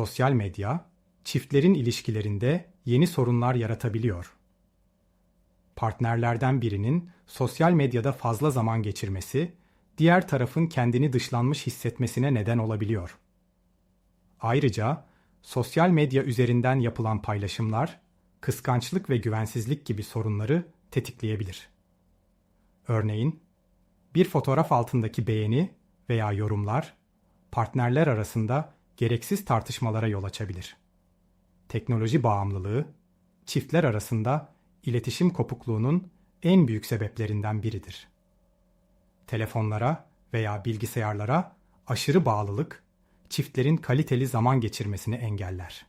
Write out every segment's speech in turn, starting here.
Sosyal medya, çiftlerin ilişkilerinde yeni sorunlar yaratabiliyor. Partnerlerden birinin sosyal medyada fazla zaman geçirmesi, diğer tarafın kendini dışlanmış hissetmesine neden olabiliyor. Ayrıca sosyal medya üzerinden yapılan paylaşımlar, kıskançlık ve güvensizlik gibi sorunları tetikleyebilir. Örneğin, bir fotoğraf altındaki beğeni veya yorumlar partnerler arasında gereksiz tartışmalara yol açabilir. Teknoloji bağımlılığı çiftler arasında iletişim kopukluğunun en büyük sebeplerinden biridir. Telefonlara veya bilgisayarlara aşırı bağlılık çiftlerin kaliteli zaman geçirmesini engeller.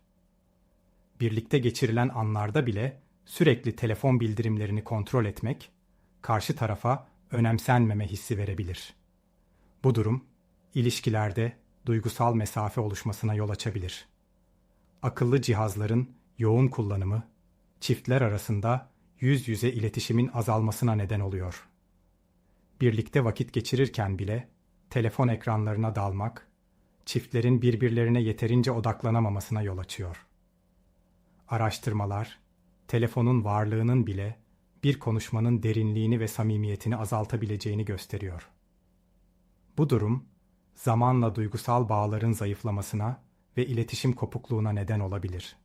Birlikte geçirilen anlarda bile sürekli telefon bildirimlerini kontrol etmek karşı tarafa önemsenmeme hissi verebilir. Bu durum ilişkilerde duygusal mesafe oluşmasına yol açabilir. Akıllı cihazların yoğun kullanımı çiftler arasında yüz yüze iletişimin azalmasına neden oluyor. Birlikte vakit geçirirken bile telefon ekranlarına dalmak çiftlerin birbirlerine yeterince odaklanamamasına yol açıyor. Araştırmalar telefonun varlığının bile bir konuşmanın derinliğini ve samimiyetini azaltabileceğini gösteriyor. Bu durum zamanla duygusal bağların zayıflamasına ve iletişim kopukluğuna neden olabilir.